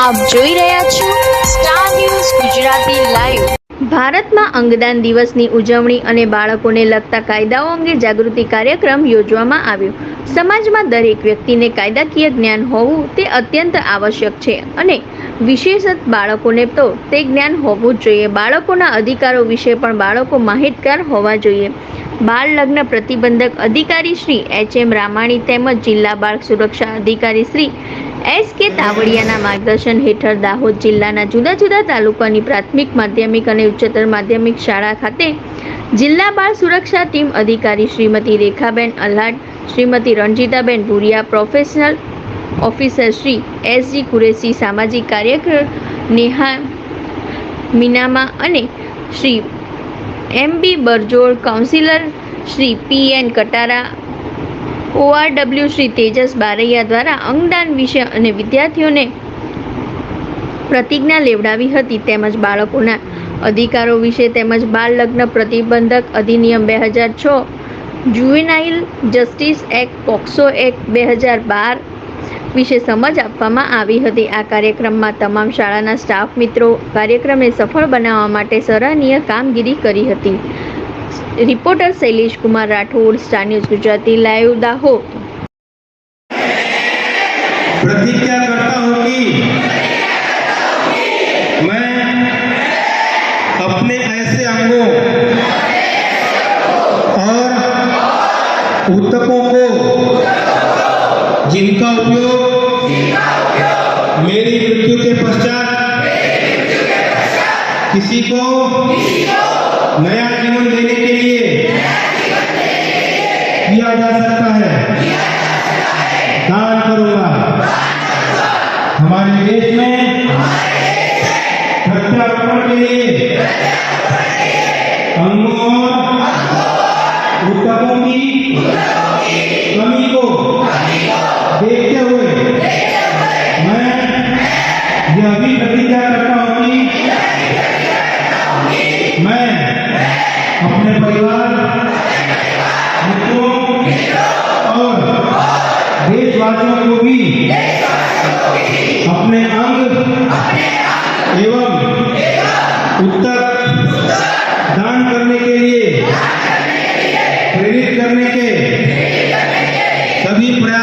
આપ જોઈ રહ્યા છો સ્ટાર ન્યૂઝ ગુજરાતી લાઈવ ભારતમાં અંગદાન દિવસની ઉજવણી અને બાળકોને લગતા કાયદાઓ અંગે જાગૃતિ કાર્યક્રમ યોજવામાં આવ્યો. સમાજમાં દરેક વ્યક્તિને કાયદાકીય જ્ઞાન હોવું તે અત્યંત આવશ્યક છે અને વિશેષત બાળકોને તો તે જ્ઞાન હોવું જ જોઈએ. બાળકોના અધિકારો વિશે પણ બાળકો માહિતગાર હોવા જોઈએ. બાળ લગ્ન પ્રતિબંધક અધિકારી શ્રી એચ એમ રામાણી તેમજ જિલ્લા બાળ સુરક્ષા અધિકારી શ્રી એસ કે તાવડિયાના માર્ગદર્શન હેઠળ દાહોદ જિલ્લાના જુદા જુદા તાલુકાની પ્રાથમિક, માધ્યમિક અને ઉચ્ચતર માધ્યમિક શાળા ખાતે જિલ્લા બાળ સુરક્ષા ટીમ અધિકારી Shrimati Rekhaben Alhat Shrimati Ranjitaben Bhuriya, professional officer Shri SG Kureshi, સામાજિક કાર્યકર નેહા મીનામા અને Shri M B Barjod, councillor Shri P N Katara ORW Shri Tejas Baraiya દ્વારા અંગદાન વિશે અને વિદ્યાર્થીઓને પ્રતિજ્ઞા લેવડાવી હતી તેમજ બાળકોના અધિકારો વિશે તેમજ બાળ લગ્ન પ્રતિબંધક અધિનિયમ બે હજાર છ, juvenile justice act, POCSO act બે હજાર બાર વિશે સમજ આપવામાં આવી હતી. આ કાર્યક્રમમાં તમામ શાળાના સ્ટાફ મિત્રો કાર્યક્રમને સફળ બનાવવા માટે સરાહનીય કામગીરી કરી હતી. reporter Shailesh Kumar Rathod star news Gujarati live Dahod प्रतिज्ञा करता हूं कि मैं अपने ऐसे अंगों और ऊतकों को जिनका उपयोग मेरी मृत्यु के पश्चात किसी को नया जीवन देने के लिए किया जा सकता है। दान करूँगा। हमारे देश में प्रत्यारोपण के लिए की कमी को देखते हुए मैं यह भी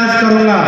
రాజ్ కరుణా